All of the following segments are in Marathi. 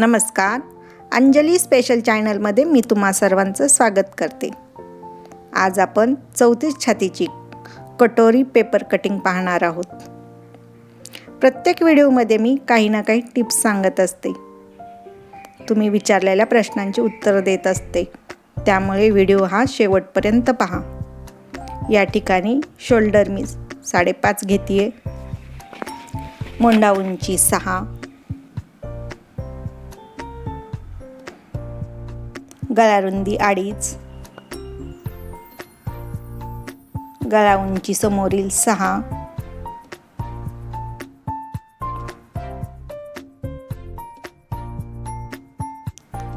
नमस्कार. अंजली स्पेशल चॅनलमध्ये मी तुम्हा सर्वांचं स्वागत करते. आज आपण चौतीस छातीची कटोरी पेपर कटिंग पाहणार आहोत. प्रत्येक व्हिडिओमध्ये मी काही ना काही टिप्स सांगत असते. तुम्ही विचारलेल्या प्रश्नांची उत्तरं देत असते. त्यामुळे व्हिडिओ हा शेवटपर्यंत पहा. या ठिकाणी शोल्डर मी साडेपाच घेते मोंडा उंची सहा. गळारुंदी अडीच गळा उंची समोरील सहा.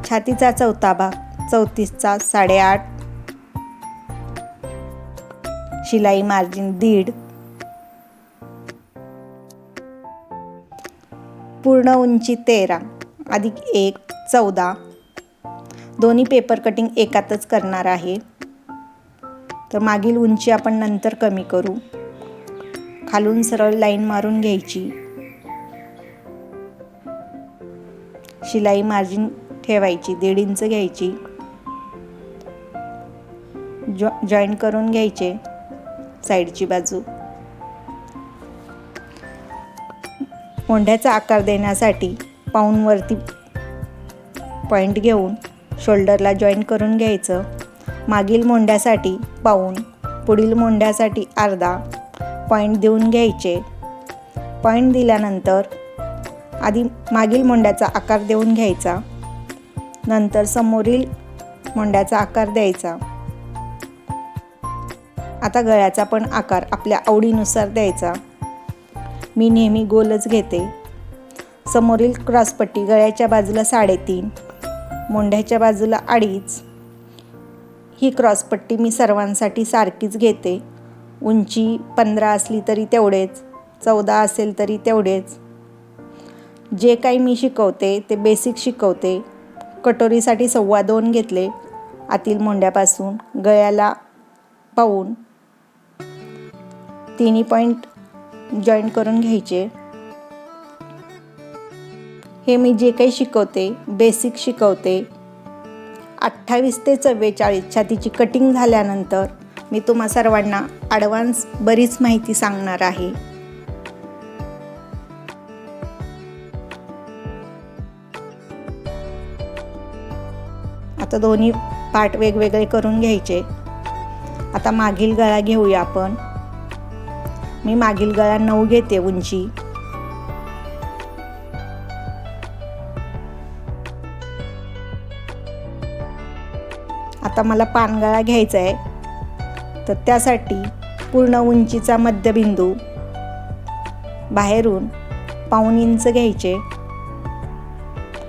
छातीचा चौथा भाग चौतीसचा साडेआठ. शिलाई मार्जिन दीड. पूर्ण उंची तेरा अधिक एक चौदा. दोन्ही पेपर कटिंग एकातच करणार आहे. तर मागील उंची आपण नंतर कमी करू. खालून सरळ लाईन मारून घ्यायची. शिलाई मार्जिन ठेवायची दीड इंच घ्यायची. जॉ जॉईन करून घ्यायचे साईडची बाजू. मोंढ्याचा आकार देण्यासाठी पाऊनवरती पॉईंट घेऊन शोल्डरला जॉईन करून घ्यायचं. मागील मोंड्यासाठी पाऊन पुढील मोंड्यासाठी अर्धा पॉईंट देऊन घ्यायचे. पॉईंट दिल्यानंतर आधी मागील मोंड्याचा आकार देऊन घ्यायचा. नंतर समोरील मोंड्याचा आकार द्यायचा. आता गळ्याचा पण आकार आपल्या आवडीनुसार द्यायचा. मी नेहमी गोलच घेते. समोरील क्रॉसपट्टी गळ्याच्या बाजूला साडेतीन मोंढ्याच्या बाजूला अडीच ही क्रॉसपट्टी मी सर्वांसाठी सारखीच घेते. उंची पंधरा असली तरी तेवढेच चौदा असेल तरी तेवढेच. जे काही मी शिकवते ते बेसिक शिकवते. कटोरीसाठी सव्वा दोन घेतले आतील मोंड्यापासून गळ्याला पाहून. तिन्ही पॉईंट जॉईंट करून घ्यायचे. हे मी जे काही शिकवते बेसिक शिकवते अठ्ठावीस ते चव्वेचाळीस छातीची कटिंग झाल्यानंतर मी तुम्हा सर्वांना ॲडव्हान्स बरीच माहिती सांगणार आहे. आता दोन्ही पार्ट वेगवेगळे करून घ्यायचे. आता मागील गळा घेऊया आपण. मी मागील गळा नऊ घेते उंची. आता मला पानगळा घ्यायचा आहे तर त्यासाठी पूर्ण उंचीचा मध्यबिंदू बाहेरून पाऊन इंच घ्यायचे.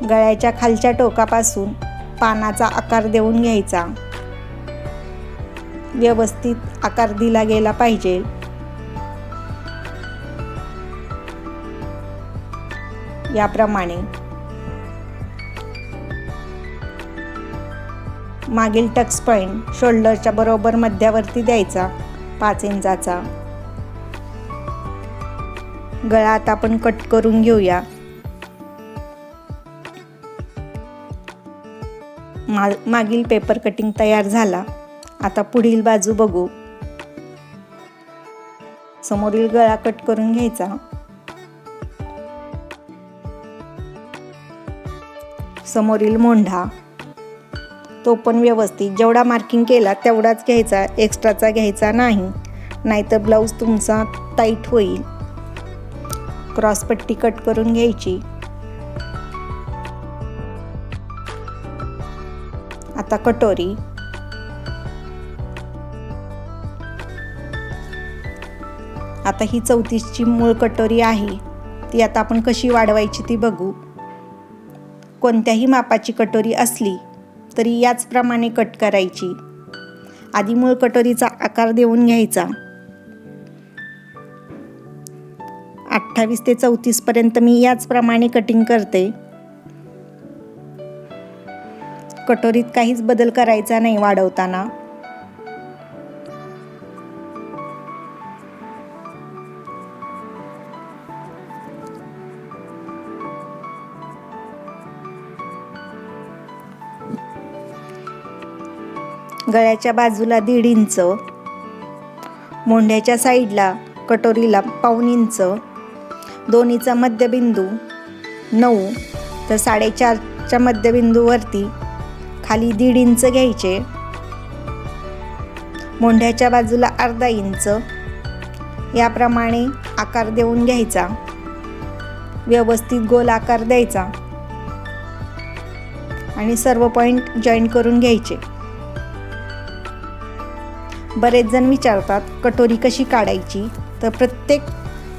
गळ्याच्या खालच्या टोकापासून पानाचा आकार देऊन घ्यायचा. व्यवस्थित आकार दिला गेला पाहिजे. याप्रमाणे मागील टक्स पॉईंट शोल्डरच्या बरोबर मध्यावरती द्यायचा पाच इंचाचा. गळा आता आपण कट करून घेऊया. मा मागील पेपर कटिंग तयार झाला. आता पुढील बाजू बघू. समोरील गळा कट करून घ्यायचा. समोरील मोंढा. तो पण व्यवस्थित. जेवढा मार्किंग केला तेवढाच घ्यायचा. एक्स्ट्राचा घ्यायचा नाही. नाहीतर ब्लाऊज तुमचा टाईट होईल. क्रॉसपट्टी कट करून घ्यायची. आता कटोरी. आता ही चौतीसची मूळ कटोरी आहे. ती आता आपण कशी वाढवायची ती बघू. कोणत्याही मापाची कटोरी असली तरी याचप्रमाणे कट करायची. आधी मूळ कटोरीचा आकार देऊन घ्यायचा. अठ्ठावीस ते चौतीसपर्यंत मी याचप्रमाणे कटिंग करते. कटोरीत काहीच बदल करायचा नाही वाढवताना. गळ्याच्या बाजूला दीड इंच मोंढ्याच्या साईडला कटोरीला पाऊन इंच दोन्हीचा मध्यबिंदू नऊ तर साडेचारच्या मध्यबिंदूवरती खाली दीड इंच घ्यायचे. मोंढ्याच्या बाजूला अर्धा इंच. याप्रमाणे आकार देऊन घ्यायचा. व्यवस्थित गोल आकार द्यायचा. आणि सर्व पॉईंट जॉईन करून घ्यायचे. बरेच जण विचारतात कटोरी कशी काढायची? तर प्रत्येक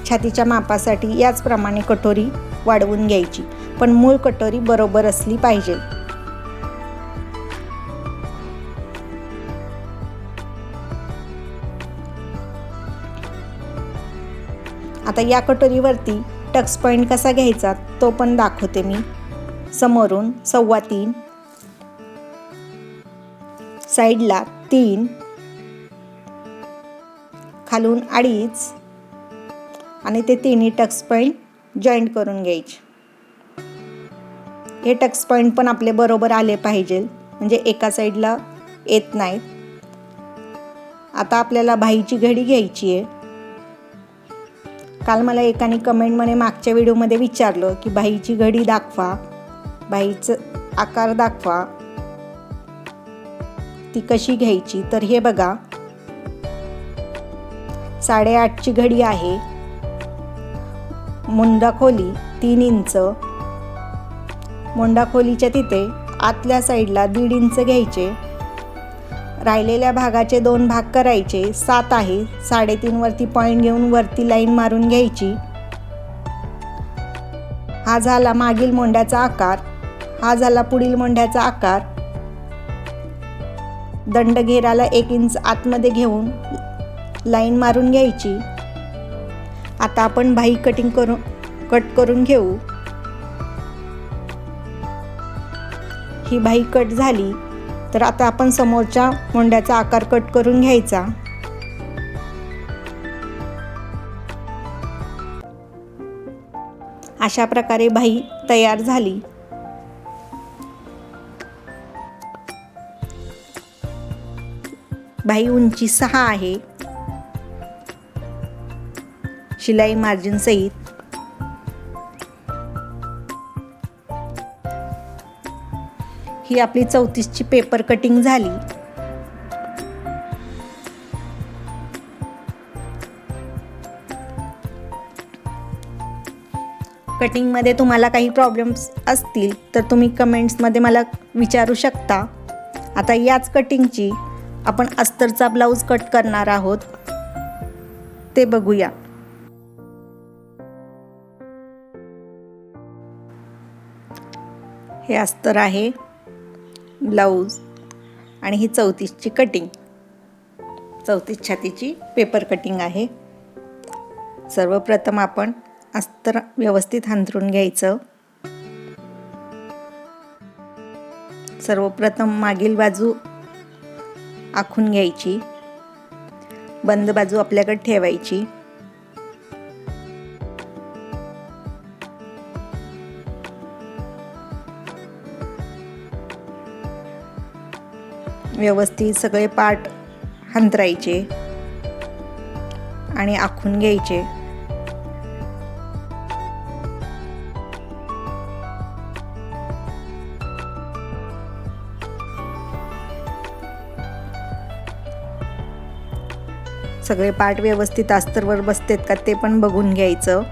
छातीच्या मापासाठी याचप्रमाणे कटोरी वाढवून घ्यायची. पण मूळ कटोरी बरोबर असली पाहिजे. आता या कटोरीवरती टक्स पॉईंट कसा घ्यायचा तो पण दाखवते मी. समोरून सव्वा तीन साईडला तीन खालून अडीच आणि ते तिन्ही टक्स पॉईंट जॉईंट करून घ्यायचे. हे टक्स पॉईंट पण आपले बरोबर आले पाहिजे. म्हणजे एका साईडला येत नाहीत. आता आपल्याला भाईची घडी घ्यायची आहे. काल मला एकाने कमेंटमध्ये मागच्या व्हिडिओमध्ये विचारलं की भाईची घडी दाखवा. भाईचं आकार दाखवा. ती कशी घ्यायची? तर हे बघा. साडेआठची घडी आहे. मुंडा खोली तीन इंच. मुंडा खोलीच्या तिथे आतल्या साईडला दीड इंच घ्यायचे. राहिलेल्या भागाचे दोन भाग करायचे. सात आहे. साडेतीन वरती पॉईंट घेऊन वरती लाईन मारून घ्यायची. हा झाला मागील मोंड्याचा आकार. हा झाला पुढील मोंड्याचा आकार. दंड घेराला एक इंच आतमध्ये घेऊन लाईन मारून घ्यायची. आता आपण भाई कटिंग करून कट करून घेऊ. ही भाई कट झाली तर आता आपण समोरच्या मोंड्याचा आकार कट करून घ्यायचा. अशा प्रकारे भाई तयार झाली. भाई उंची सहा आहे. शिलाई मार्जिन सहित. ही आपली चौतीसची पेपर कटिंग झाली. कटिंगमध्ये तुम्हाला काही प्रॉब्लेम्स असतील तर तुम्ही कमेंट्समध्ये मला विचारू शकता. आता याच कटिंगची आपण अस्तरचा ब्लाऊज कट करणार आहोत. ते बघूया. हे अस्तर आहे. ब्लाऊज. आणि ही चौतीसची कटिंग चौतीस छातीची पेपर कटिंग आहे. सर्वप्रथम आपण अस्तर व्यवस्थित हांतरून घ्यायचं. सर्वप्रथम मागील बाजू आखून घ्यायची. बंद बाजू आपल्याकडे ठेवायची. व्यवस्थित सगळे पाठ हंतरायचे आणि आखून घ्यायचे. सगळे पाठ व्यवस्थित अस्तरवर बसतेत का ते पण बघून घ्यायचं.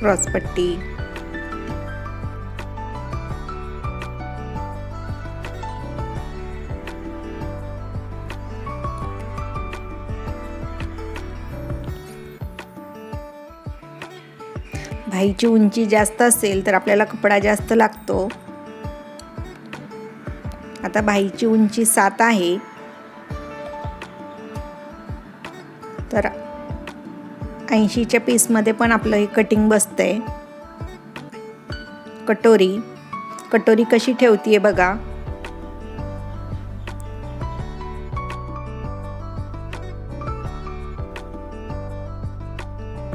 क्रॉसपट्टी भाईची उंची जास्त असेल तर आपल्याला कपडा जास्त लागतो. आता भाईची उंची सात आहे. तर ऐंशीच्या पीसमध्ये पण आपलं हे कटिंग बसतंय. कटोरी. कटोरी कशी ठेवतीये बघा.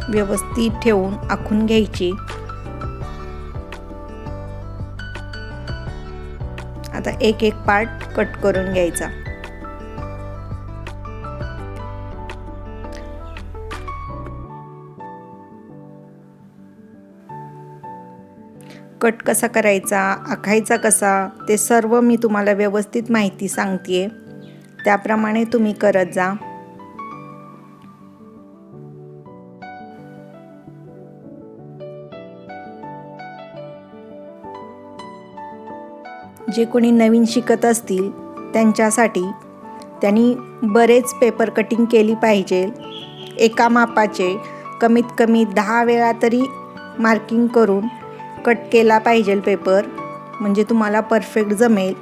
व्यवस्थित ठेवून आखून घ्यायची. आता एक एक पार्ट कट करून घ्यायचा. कट कसा करायचा आखायचा कसा ते सर्व मी तुम्हाला व्यवस्थित माहिती सांगते त्याप्रमाणे तुम्ही करत जा. जे कोणी नवीन शिकत असतील त्यांच्यासाठी त्यांनी बरेच पेपर कटिंग केली पाहिजे. एका मापाचे कमीत कमी दहा वेळा तरी मार्किंग करून कट केला पाहिजे पेपर म्हणजे तुम्हाला परफेक्ट जमेल.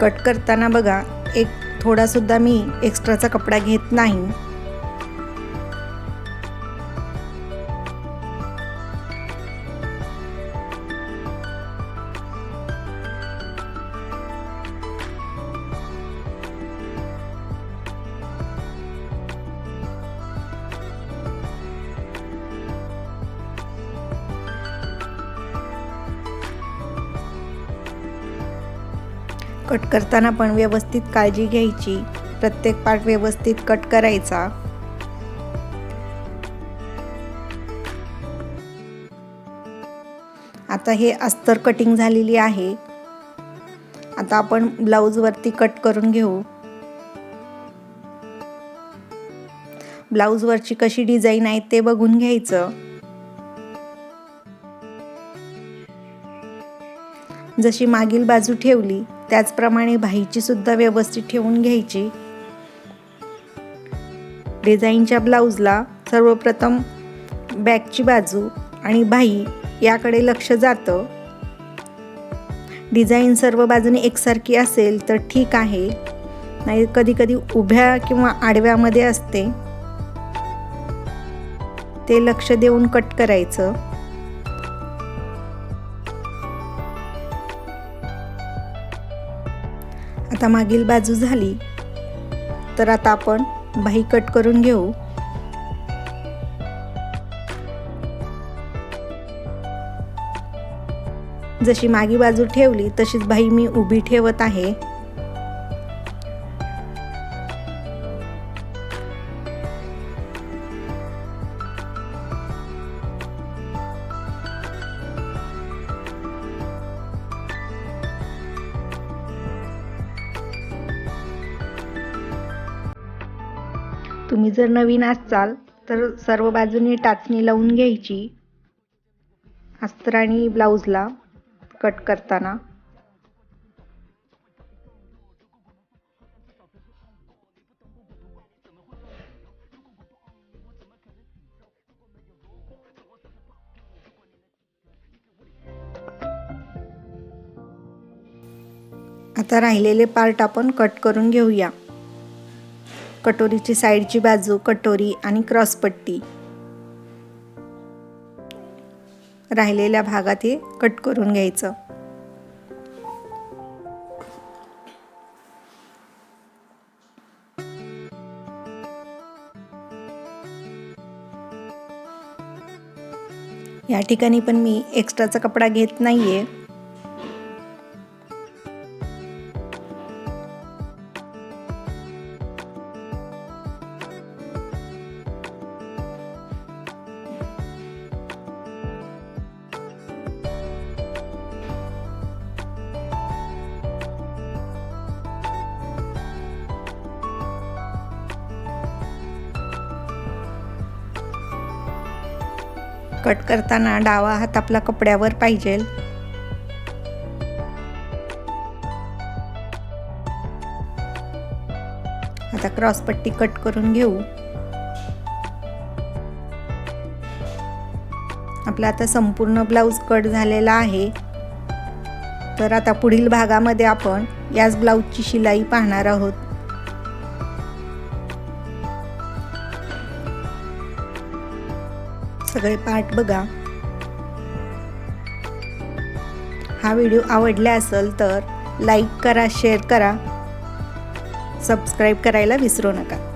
कट करताना बघा एक थोडासुद्धा मी एक्स्ट्राचा कपडा घेत नाही. कट करताना पण व्यवस्थित काळजी घ्यायची. प्रत्येक पार्ट व्यवस्थित कट करायचा. आता हे अस्तर कटिंग झालेली आहे. आता आपण ब्लाऊजवरती कट करून घेऊ. ब्लाऊजवरची कशी डिझाईन आहे ते बघून घ्यायचं. जशी मागील बाजू ठेवली त्याचप्रमाणे बाहीची सुद्धा व्यवस्थित ठेवून घ्यायची. डिझाईनच्या ब्लाऊजला सर्वप्रथम बॅकची बाजू आणि बाही याकडे लक्ष जातं. डिझाईन सर्व बाजूने एकसारखी असेल तर ठीक आहे. नाही कधी कधी उभ्या किंवा आडव्यामध्ये असते. ते लक्ष देऊन कट करायचं. आता मागील बाजू झाली. तर आता आपण बाही कट करून घेऊ. जशी मागी बाजू ठेवली तशीच बाही मी उभी ठेवत आहे. जर नवीन असाल तर सर्व बाजूनी टाचणी लावून घ्यायची. अस्तर आणि ब्लाऊजला कट करताना. आता राहिलेले पार्ट आपण कट करून घेऊया. कटोरीची साईडची बाजू कटोरी आणि क्रॉसपट्टी राहिलेल्या भागात हे कट करून घ्यायचं. या ठिकाणी पण मी एक्स्ट्राचा कपडा घेत नाही आहे कट करताना डावा हात आपला कपड्यावर पाहिजे. आता क्रॉसपट्टी कट करून घेऊ. आपला आता संपूर्ण ब्लाऊज कट झालेला आहे. तर आता पुढील भागामध्ये आपण याच ब्लाऊजची शिलाई पाहणार आहोत. सगळे पार्ट बघा. हा व्हिडिओ आवडला असेल तर लाईक करा शेअर करा. सबस्क्राईब करायला विसरू नका.